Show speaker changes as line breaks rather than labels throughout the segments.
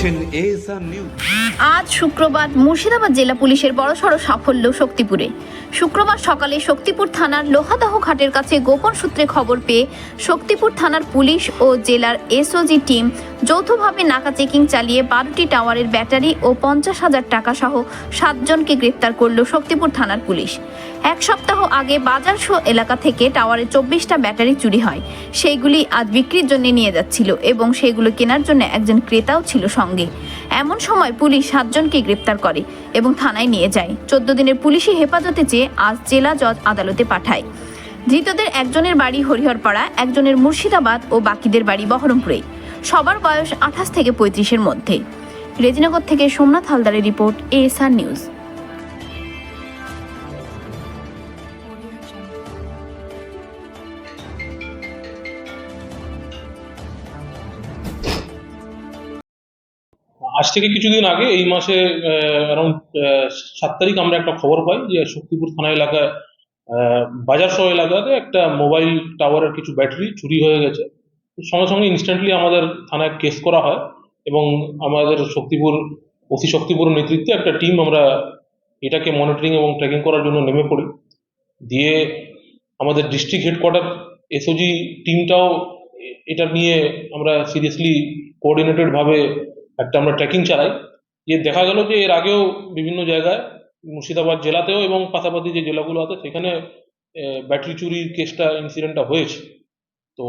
দেখছেন নিউজ।
আজ শুক্রবার মুর্শিদাবাদ জেলা পুলিশের বড়সড় সাফল্য শক্তিপুরে। শুক্রবার সকালে শক্তিপুর থানার লোহাদাহ ঘাটের কাছে গোপন সূত্রে খবর পেয়ে শক্তিপুর থানার পুলিশ ও জেলার এসওজি টিম যৌথভাবে নাকা চেকিং চালিয়ে বারোটি টাওয়ারের ব্যাটারি ও পঞ্চাশ হাজার টাকা সহ সাতজনকে গ্রেপ্তার করল শক্তিপুর থানার পুলিশ। এক সপ্তাহ আগে বাজার শো এলাকা থেকে টাওয়ারে চব্বিশটা ব্যাটারি চুরি হয়। সেইগুলি আজ বিক্রির জন্য নিয়ে যাচ্ছিল এবং সেগুলো কেনার জন্য একজন ক্রেতাও ছিল সঙ্গে। এমন সময় পুলিশ সাতজনকে গ্রেপ্তার করে এবং থানায় নিয়ে যায়। চোদ্দ দিনের পুলিশি হেফাজতে চেয়ে আজ জেলা জজ আদালতে পাঠায়। ধৃতদের একজনের বাড়ি হরিহরপাড়া, একজনের মুর্শিদাবাদ ও বাকিদের বাড়ি বহরমপুরে। সবার বয়স আঠাশ থেকে পঁয়ত্রিশের মধ্যে। রেজিনগর থেকে সোমনাথ হালদারের রিপোর্ট এএসআর নিউজ।
আজ থেকে কিছুদিন আগে এই মাসে অ্যারাউন্ড সাত তারিখ আমরা একটা খবর পাই যে শক্তিপুর থানা এলাকায় বাজার শহর এলাকাতে একটা মোবাইল টাওয়ারের কিছু ব্যাটারি চুরি হয়ে গেছে। সঙ্গে সঙ্গে ইনস্ট্যান্টলি আমাদের থানায় কেস করা হয় এবং আমাদের শক্তিপুর অতি শক্তিপুর নেতৃত্বে একটা টিম আমরা এটাকে মনিটরিং এবং ট্র্যাকিং করার জন্য নেমে পড়ি। দিয়ে আমাদের ডিস্ট্রিক্ট হেডকোয়ার্টার এসওজি টিমটাও এটা নিয়ে আমরা সিরিয়াসলি কোঅর্ডিনেটেড ভাবে একটা আমরা ট্রেকিং চালাই। যে দেখা গেল যে এর আগেও বিভিন্ন জায়গায়, মুর্শিদাবাদ জেলাতেও এবং পাশাপাশি যে জেলাগুলো আছে, সেখানে ব্যাটারি চুরির কেসটা ইনসিডেন্টটা হয়েছে। তো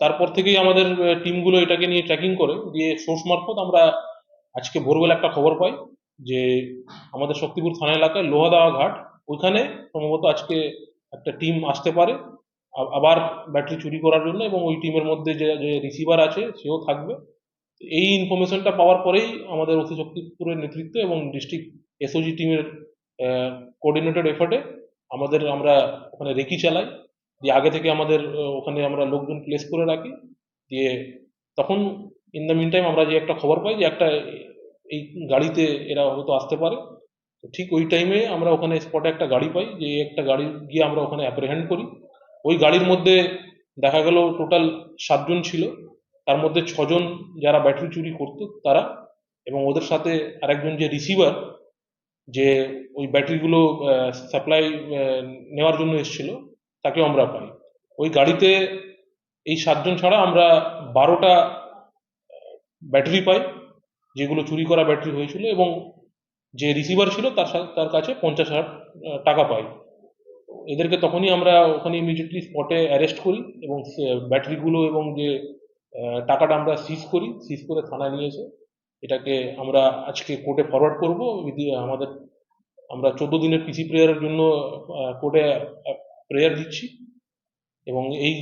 তারপর থেকেই আমাদের টিমগুলো এটাকে নিয়ে ট্র্যাকিং করে। দিয়ে সোর্স মারফত আমরা আজকে ভোরবেলা একটা খবর পাই যে আমাদের শক্তিপুর থানা এলাকায় লোহাদাওয়া ঘাট, ওইখানে সম্ভবত আজকে একটা টিম আসতে পারে আবার ব্যাটারি চুরি করার জন্য এবং ওই টিমের মধ্যে যে রিসিভার আছে, সেও থাকবে। এই ইনফরমেশনটা পাওয়ার পরেই আমাদের অতি শক্তিপুরের নেতৃত্ব এবং ডিস্ট্রিক্ট এসওজি টিমের কোঅর্ডিনেটেড এফার্টে আমাদের আমরা ওখানে রেকি চালাই, দিয়ে আগে থেকে আমাদের ওখানে আমরা লোকজন প্লেস করে রাখি, দিয়ে তখন ইন দ্য মিন টাইম আমরা যে একটা খবর পাই যে একটা এই গাড়িতে এরা হয়তো আসতে পারে। তো ঠিক ওই টাইমে আমরা ওখানে স্পটে একটা গাড়ি পাই, যে একটা গাড়ি গিয়ে আমরা ওখানে অ্যাপ্রিহেন্ড করি। ওই গাড়ির মধ্যে দেখা গেল টোটাল সাতজন ছিল। তার মধ্যে ছজন যারা ব্যাটারি চুরি করতো, তারা এবং ওদের সাথে আরেকজন যে রিসিভার যে ওই ব্যাটারিগুলো সাপ্লাই নেওয়ার জন্য এসেছিল, তাকেও আমরা পাই। ওই গাড়িতে এই সাতজন ছাড়া আমরা বারোটা ব্যাটারি পাই, যেগুলো চুরি করা ব্যাটারি হয়েছিল এবং যে রিসিভার ছিল তার তার কাছে পঞ্চাশ হাজার টাকা পাই। এদেরকে তখনই আমরা ওখানে ইমিডিয়েটলি স্পটে অ্যারেস্ট করি এবং ব্যাটারিগুলো এবং যে টাকাটা আমরা সিজ করি সিজ করে থানায় নিয়ে এসে এটাকে আমরা আজকে কোর্টে ফরওয়ার্ড করব। আমাদের, আমরা চোদ্দ দিনের পিসি প্রেয়ারের জন্য কোর্টে প্রেয়ার দিচ্ছি এবং এই